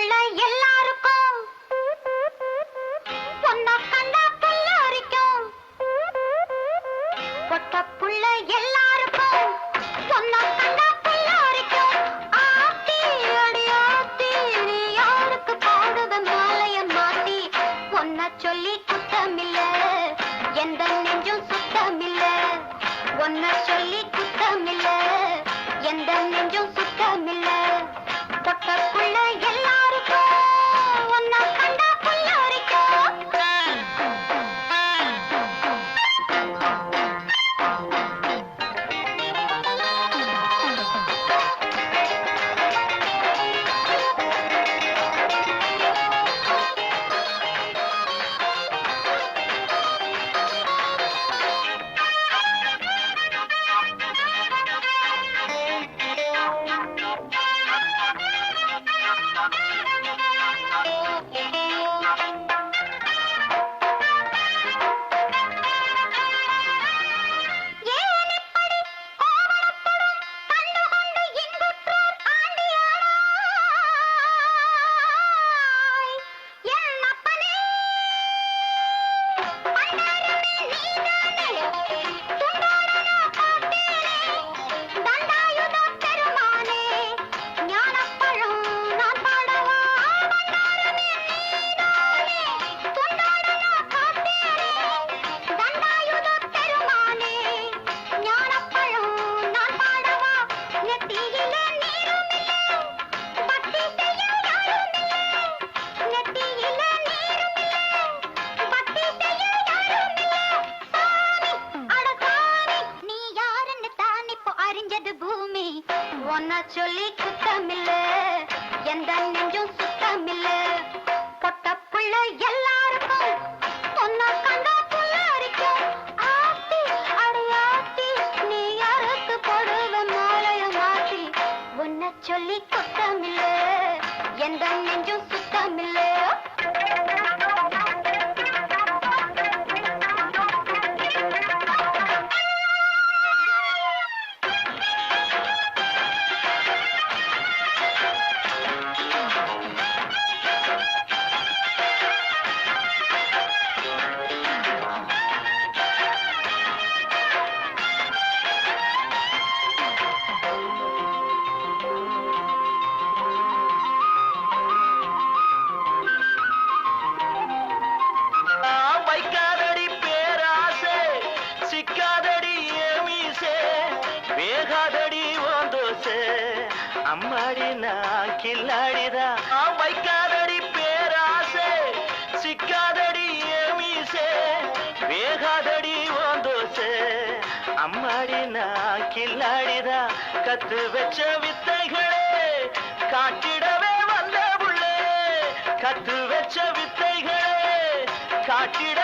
உள்ள எல்லா இப்போ பூமி. ஒன்னா சொல்லி குத்தமில்ல எந்த நெஞ்சும் சுத்தமில்ல பொட்ட புள்ள எல்லாருக்கும் உன்னை கண்டா புல்லரிக்கும் ஆத்தி அடையாத்தி நீ யாருக்கு போடுவ மாலைய மாத்தி? உன்னை சொல்லி குத்தமில்ல எந்த நெஞ்சும் சுத்தமில்ல வேகாதடி ஓந்தோசே. அம்மாடி நான் கில்லாடிதான் வைக்காதடி பேராசை சிக்காதடி ஏமீசே. வேகாதடி ஓந்தோசே. அம்மாடி நான் கில்லாடிதான் கத்து வச்ச வித்தைகளே காட்டிடவே வந்த புள்ளே. கத்து வச்ச வித்தைகளே காட்டிட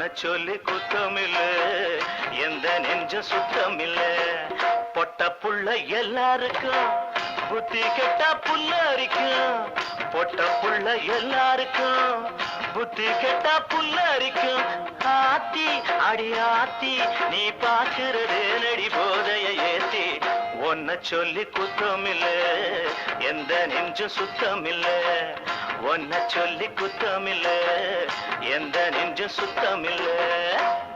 என்ன சொல்லி குத்தமில்ல. எந்த நெஞ்ச சுத்தமில்ல. பொட்ட புள்ள எல்லாருக்கும் புத்தி கெட்ட புல்ல பொட்ட புள்ள எல்லாருக்கும் புத்தி கெட்ட புல்ல ஆத்தி அடி ஆத்தி நீ பாக்குறது நடி போதைய ஏத்தி. ஒன்ன சொல்லி குத்தமில்ல. எந்த நெஞ்ச சுத்தமில்லை. ஒன்ன சொல்லி குத்தமில்ல. எந்த நெஞ்சு சுத்தமில்லை.